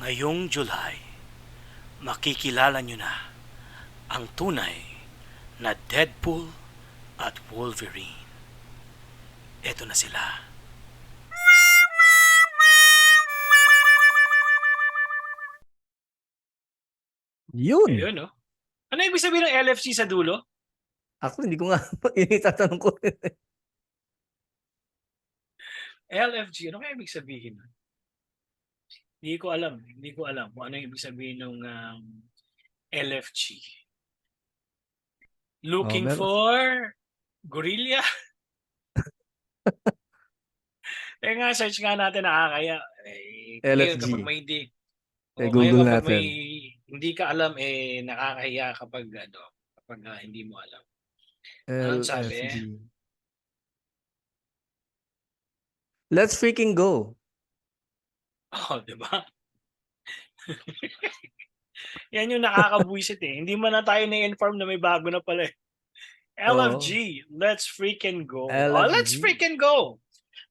Ngayong July, makikilala nyo na ang tunay na Deadpool at Wolverine. Ito na sila. Yun. Ayun, no? Ano ibig sabihin ng LFC sa dulo? Ako hindi ko nga itatanong ko. LFG, ano kaya ibig sabihin? nun? Hindi ko alam. Hindi ko alam kung ano yung ibig sabihin ng um, LFG. Looking meron- for gorilla? eh nga, search nga natin nakakaya. Eh, LFG. Kapag may hindi, Eh, Google ngayon, kapag natin. may hindi ka alam, eh, nakakahiya kapag, ano, kapag ah, hindi mo alam. Anong sabi? LFG. Let's freaking go. Oh, di ba? Yan yung nakakabuisit eh. Hindi man na tayo na-inform na may bago na pala eh. LFG, let's freaking go. Oh, let's freaking go.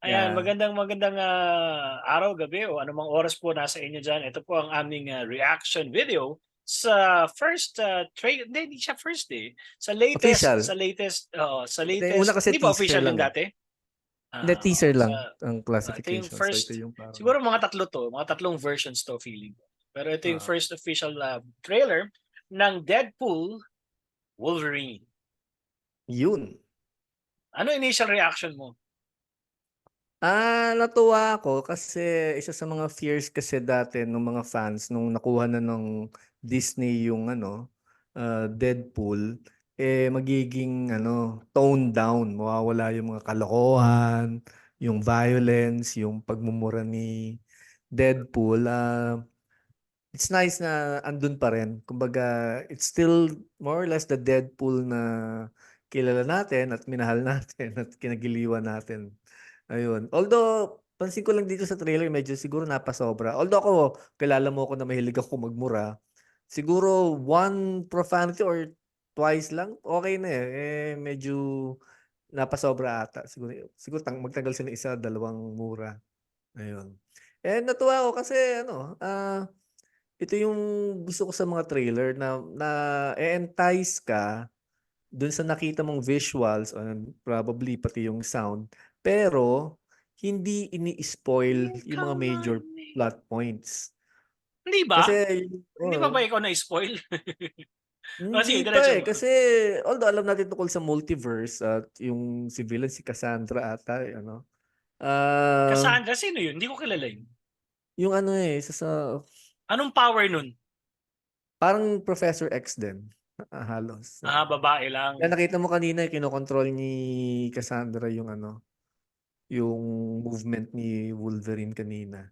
Ayan, Yeah. magandang magandang ah, araw, gabi o anumang oras po nasa inyo dyan. Ito po ang aming ah, reaction video sa first uh, trailer. Hindi, hindi siya first eh. Sa latest, Official. sa latest, oo, sa latest. una kasi Hindi ba teaser official lang. dati? Ah, Hindi, teaser lang sa- ang classification. first- so ito yung parang... Siguro mga tatlo to, mga tatlong versions to feeling ko. Pero ito yung Ah. first official uh, trailer ng Deadpool Wolverine. Yun. Ano initial reaction mo? Ah, natuwa ako kasi isa sa mga fears kasi dati ng mga fans nung nakuha na ng Disney yung ano, ah, Deadpool, eh magiging ano, toned down, mawawala yung mga kalokohan, yung violence, yung pagmumura ni Deadpool. Ah, it's nice na andun pa rin. Kumbaga, it's still more or less the Deadpool na kilala natin at minahal natin at kinagiliwan natin. Ayun. Although, pansin ko lang dito sa trailer, medyo siguro napasobra. Although ako, kilala mo ako na mahilig ako magmura. Siguro one profanity or twice lang, okay na eh. Eh, medyo napasobra ata. Siguro, siguro tang, magtagal sila isa, dalawang mura. Ayun. Eh, natuwa ako kasi, ano, ah, ito yung gusto ko sa mga trailer na, na e-entice ka dun sa nakita mong visuals, and probably pati yung sound, pero hindi ini-spoil yung mga major plot points. Hindi ba? Kasi, Hindi ba ba ikaw na-spoil? sige, pa diretso eh. Kasi, although alam natin tungkol sa multiverse at yung si villain, si Cassandra ata, eh, ano. Ah, Cassandra, sino yun? Hindi ko kilala yun. yung ano eh, isa sa, Anong power nun? parang Professor X din. ah, halos. Ah, babae lang. Kaya nakita mo kanina, kinokontrol ni Cassandra yung ano, yung movement ni Wolverine kanina.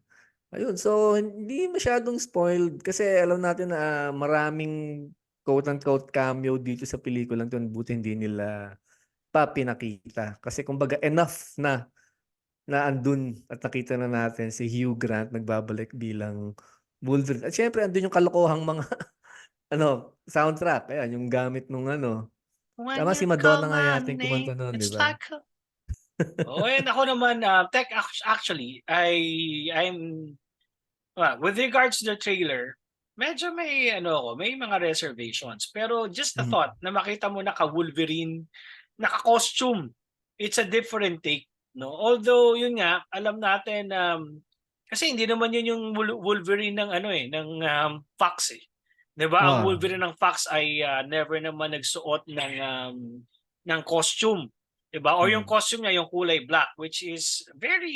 Ayun, so hindi masyadong spoiled kasi alam natin na maraming quote-unquote cameo dito sa pelikulang to, buti hindi nila pa pinakita. Kasi kumbaga enough na na andun at nakita na natin si Hugh Grant nagbabalik bilang Wolverine. At syempre andun yung kalokohang mga ano, soundtrack. Ayan, yung gamit nung ano, Tama, si Madonna nga yata yung kumanta nun, di ba? oh, and ako naman, uh, tech act- actually, I, I'm, well, with regards to the trailer, medyo may, ano ako, may mga reservations. Pero just the Mhm. thought na makita mo naka-Wolverine, naka-costume, it's a different take. No? Although, yun nga, alam natin, um, kasi hindi naman yun yung Wol- Wolverine ng ano eh, ng um, Fox eh. 'Di ba? Ang Ah. Wolverine ng Fox ay uh, never naman nagsuot ng um, ng costume. 'Di ba? Or yung Mm. costume niya yung kulay black which is very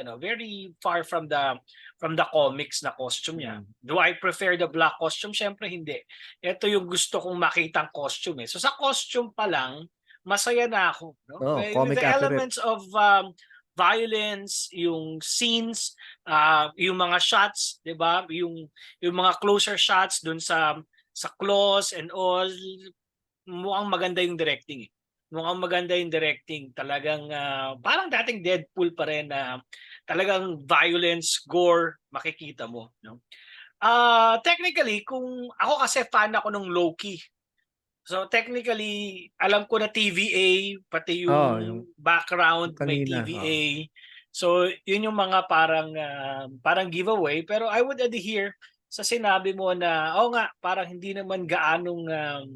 ano, very far from the from the comics na costume niya. Mm. Do I prefer the black costume? Syempre hindi. Ito yung gusto kong makitang costume eh. So sa costume pa lang, masaya na ako. No? Oh, With comic the accurate. elements of um, violence, yung scenes, ah, yung mga shots, 'di ba? Yung yung mga closer shots dun sa sa claws and all, mukhang maganda yung directing. eh. Mukhang maganda yung directing. Talagang ah, parang dating Deadpool pa rin na talagang violence, gore, makikita mo, no? Ah, technically, kung ako kasi fan ako ng Loki. So technically, alam ko na TVA, pati yung, Oo, yung background may kanina, TVA. So, yun yung mga parang ah, parang giveaway pero I would adhere sa sinabi mo na oh nga parang hindi naman gaanong um,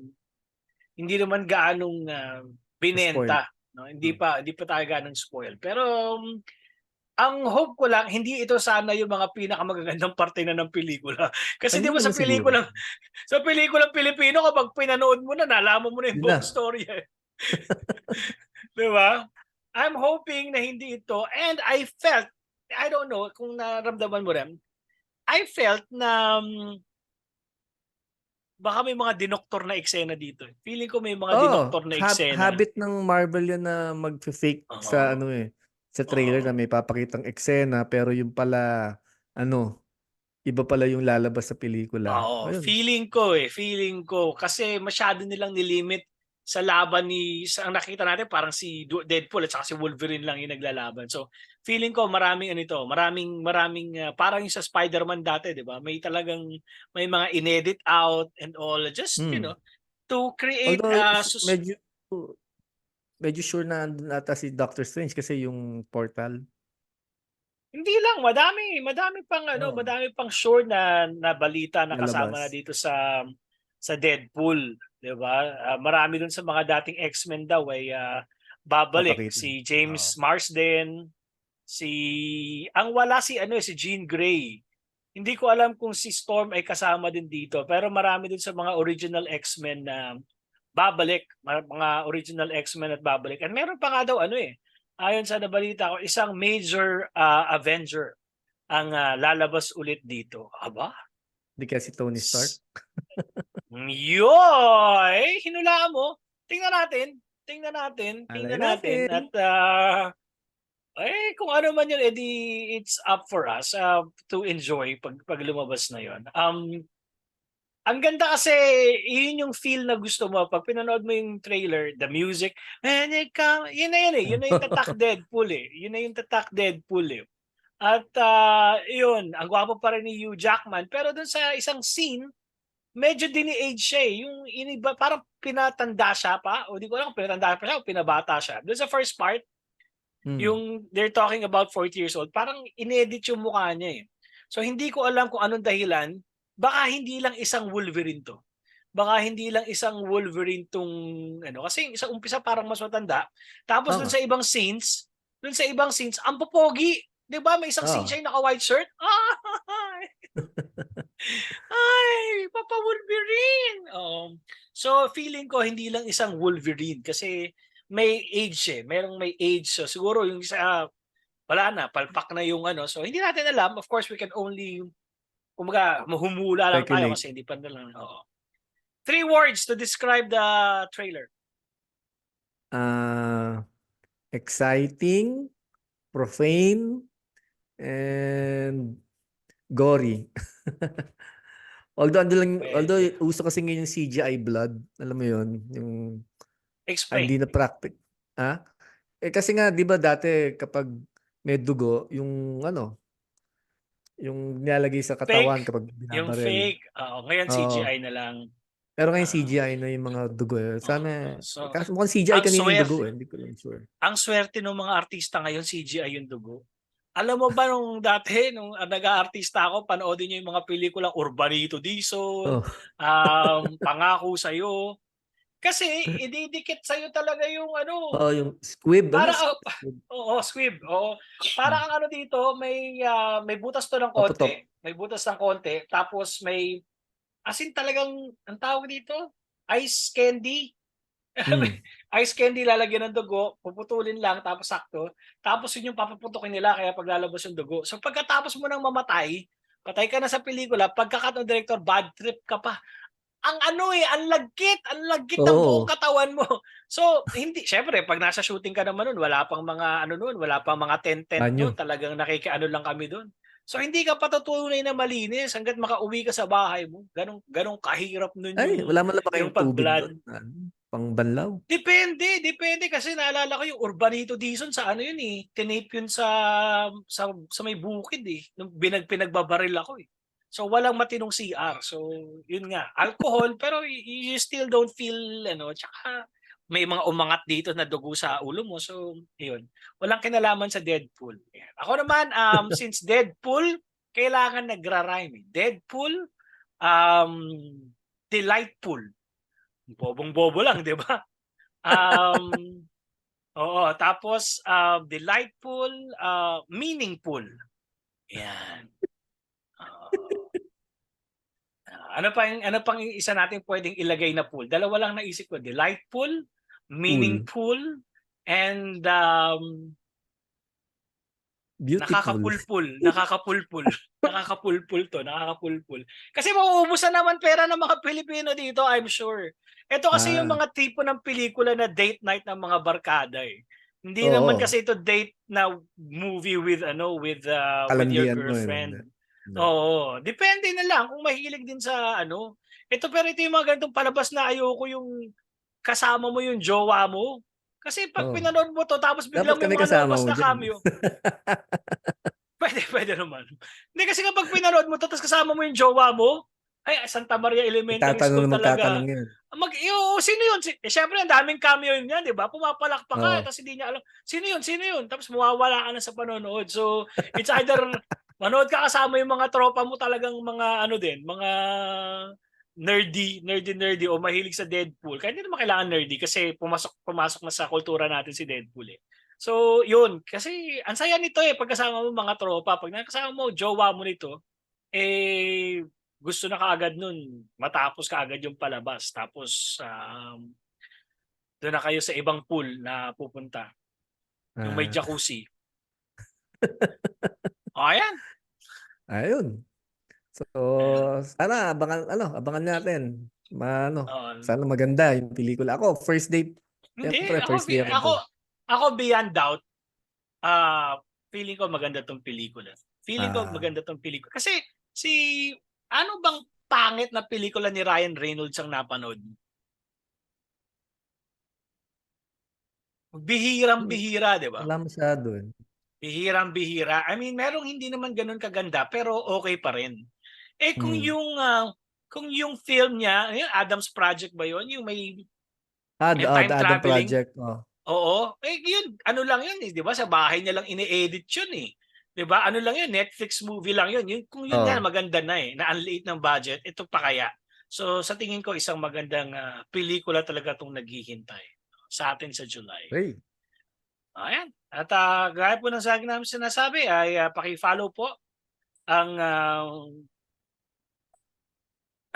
hindi naman gaanong ah, binenta no? Hindi Hmm. pa hindi pa tayo gaanong spoil. Pero um, ang hope ko lang hindi ito sana yung mga pinakamagagandang parte na ng pelikula. Kasi di Hindi ba sa pelikulang sa pelikulang Pilipino kapag pinanood mo na nalaman mo na yung buong story eh. di ba? I'm hoping na hindi ito and I felt I don't know kung naramdaman mo rin I felt na um, baka may mga dinoktor na eksena dito. Feeling ko may mga Oo, dinoktor na hab- eksena. habit ng Marvel yan na mag-fake sa Oo. ano eh, sa trailer Oo. na may papakitang eksena pero yung pala ano, iba pala yung lalabas sa pelikula. Oo, Ayun. feeling ko eh, feeling ko kasi masyado nilang nilimit sa laban ni sa ang nakita natin parang si Deadpool at saka si Wolverine lang yung naglalaban. So, feeling ko maraming ano ito, maraming maraming ah, parang yung sa Spider-Man dati, 'di ba? May talagang may mga inedit out and all just, you Hmm. know, to create Although s- sus- medyo medyo sure na andun ata si Doctor Strange kasi yung portal. Hindi lang, madami, madami pang ano, Oo. madami pang sure na na balita na kasama na dito sa sa Deadpool, 'di ba? Ah, marami dun sa mga dating X-Men daw ay ah, babalik Papakita. si James Marsden, si ang wala si ano eh, si Jean Grey. Hindi ko alam kung si Storm ay kasama din dito, pero marami dun sa mga original X-Men na babalik, mga original X-Men at babalik. And meron pa nga daw ano eh, ayon sa nabalita ko, isang major ah, Avenger ang ah, lalabas ulit dito. Aba? Hindi kaya si Tony Stark. Yoy! Hinulaan mo. Tingnan natin. Tingnan natin. Tingnan Alay natin. natin. At ah, eh, kung ano man yun, edi it's up for us ah, to enjoy pag, pag lumabas na yun. Um, ang ganda kasi, yun yung feel na gusto mo. Pag pinanood mo yung trailer, the music, and it come, yun na yun eh. Yun na yung tatak Deadpool eh. Yun na yung tatak Deadpool eh. At ah, yun, ang gwapo pa rin ni Hugh Jackman. Pero dun sa isang scene, medyo dini-age siya eh. Yung iniba, parang pinatanda siya pa. O di ko alam kung pinatanda pa siya o pinabata siya. Doon sa first part, Hmm. yung they're talking about 40 years old, parang inedit yung mukha niya eh. So hindi ko alam kung anong dahilan. Baka hindi lang isang Wolverine to. Baka hindi lang isang Wolverine tong ano kasi sa umpisa parang mas matanda. Tapos Tama. dun sa ibang scenes, dun sa ibang scenes, ang popogi. 'Di ba? May isang Oo. scene siya yung naka-white shirt. Ay! Ay, Papa Wolverine. Um, so feeling ko hindi lang isang Wolverine kasi may age eh. Merong may age. So siguro yung isa wala na, palpak na yung ano. So hindi natin alam. Of course, we can only kumaga mahumula lang tayo kasi hindi pa na Oo. Three words to describe the trailer. Ah, exciting, profane, and gory. although ando lang, Pwede. although uso kasi ngayon yung CGI blood, alam mo yun, yung ah, Explain. hindi na practic. Ha? Eh kasi nga 'di ba dati kapag may dugo, yung ano, yung nilalagay sa katawan Fake. kapag yung binabaril. fake. Oo, ngayon Oo. CGI na lang. Pero ngayon Ah. CGI na yung mga dugo. eh. Sana, So, kasi mukhang CGI ang kanina yung dugo eh. Hindi ko lang sure. ang swerte ng mga artista ngayon, CGI yung dugo. Alam mo ba nung dati, nung uh, nag-aartista ako, panoodin niyo yung mga pelikulang Urbanito Dizon, Oh. um, Pangako Sa'yo. Kasi ididikit sa'yo talaga yung ano, Oo, yung squib. para, ano? oh, oo, squib. Oo. Para ang ano dito, may ah, may butas to ng konti. May butas ng konti. Tapos may, as in talagang, ang tawag dito, ice candy. Hmm. ice candy lalagyan ng dugo, puputulin lang tapos sakto. Tapos yun yung papaputokin nila kaya paglalabas yung dugo. So pagkatapos mo nang mamatay, patay ka na sa pelikula, pagkakat ng director, bad trip ka pa. Ang ano eh, ang lagkit, ang lagkit ng Oo. buong katawan mo. So, hindi, syempre, pag nasa shooting ka naman nun, wala pang mga, ano nun, wala pang mga tent-tent Banyo. nun, talagang nakikiano lang kami dun. So, hindi ka patutunay na malinis hanggat makauwi ka sa bahay mo. Ganong, ganong kahirap nun Ay, yung, wala man lang ba kayong tubig doon? Ano, pang banlaw. Depende, depende kasi naalala ko yung Urbanito Dizon sa ano yun eh. Tinape yun sa sa, sa may bukid eh. Nung binag, pinagbabaril ako eh. So walang matinong CR. So yun nga, alcohol pero you still don't feel ano, tsaka may mga umangat dito na dugo sa ulo mo. So, yun. Walang kinalaman sa Deadpool. Yan. Ako naman, um, since Deadpool, kailangan nagra-rhyme. eh. Deadpool, um, delightful. Bobong-bobo lang, di ba? Um, oo, tapos uh, delightful, uh, meaningful. Yan. Oo. Ah, ano pa yung, ano pang isa natin pwedeng ilagay na pool? Dalawa lang naisip ko, delightful, meaningful, and um, Beautiful. nakakapulpul, nakakapulpul, nakakapulpul to, nakakapulpul. Kasi mauubos na naman pera ng mga Pilipino dito, I'm sure. Ito kasi yung Ah. mga tipo ng pelikula na date night ng mga barkada eh. Hindi Oo. naman kasi ito date na movie with ano with uh, with your yun. girlfriend. No. Oo, depende na lang kung mahilig din sa ano. Ito pero ito yung mga ganitong palabas na ayoko yung kasama mo yung jowa mo. Kasi pag Oo. pinanood mo to tapos biglang Dapat may mga kasama lumabas mo na cameo. pwede, pwede naman. Hindi kasi kapag pinanood mo to tapos kasama mo yung jowa mo, ay Santa Maria Elementary Itatanong School talaga. magtatanong yan. Mag, yo, sino yun? Eh, syempre, ang daming cameo yun yan, di ba? Pumapalakpak ka, Oo. tapos hindi niya alam, sino yun? Sino yun? Tapos mawawala ka na sa panonood. So, it's either manood ka kasama yung mga tropa mo talagang mga ano din, mga nerdy, nerdy, nerdy o mahilig sa Deadpool. Kaya hindi naman kailangan nerdy kasi pumasok, pumasok na sa kultura natin si Deadpool eh. So, yun. Kasi, ang saya nito eh, pagkasama mo mga tropa. Pag nakasama mo, jowa mo nito, eh, gusto na kaagad nun, matapos kaagad yung palabas. Tapos, um, doon na kayo sa ibang pool na pupunta. Yung may Ah, jacuzzi. o, ayan. ayun. So, sana abangan ano, abangan natin. Ma, ano, Oo. sana maganda yung pelikula. Ako, first date. Hindi, Siyempre, ako, first day ako ako, ako beyond doubt, ah feeling ko maganda tong pelikula. Feeling ko Ah. maganda tong pelikula. Kasi, si, ano bang pangit na pelikula ni Ryan Reynolds ang napanood? mo? Bihirang-bihira, di ba? Wala masyado. eh. Bihirang-bihira. I mean, merong hindi naman ganun kaganda pero okay pa rin. Eh kung Hmm. yung ah, kung yung film niya, yung Adam's Project ba 'yon? Yung may Ah, May ah, time Adam traveling. Project. Oh. oo, eh yun, ano lang yun, eh, 'di ba? Sa bahay niya lang ini-edit 'yun eh. 'Di ba? Ano lang 'yun, Netflix movie lang 'yun. Yung kung yun Oo. nga maganda na eh, na ang liit ng budget, ito pa kaya. So sa tingin ko isang magandang ah, pelikula talaga tong naghihintay sa atin sa July. Hey. Ayan. At ah, gaya po ng sa namin sinasabi ay ah, paki-follow po ang ah,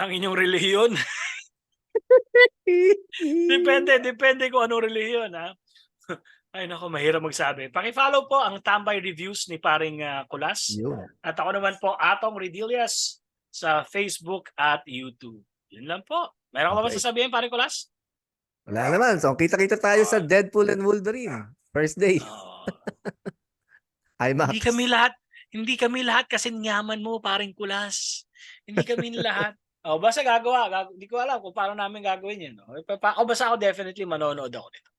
ang inyong relihiyon. depende, depende kung anong relihiyon ha. Ay nako, mahirap magsabi. Paki-follow po ang Tambay Reviews ni paring ah, Kulas. Yun. At ako naman po Atong Redilias sa Facebook at YouTube. Yun lang po. Meron ka ba Okay. sasabihin paring Kulas? Wala naman. So, kita-kita tayo sa Deadpool and Wolverine. First day. Oh. IMAX. Hindi kami lahat, hindi kami lahat kasi nyaman mo paring kulas. Hindi kami lahat. Oh, basta gagawa. Gag- Hindi ko alam kung paano namin gagawin yan. No? Pa- pa- Ako basta ako definitely manonood ako nito.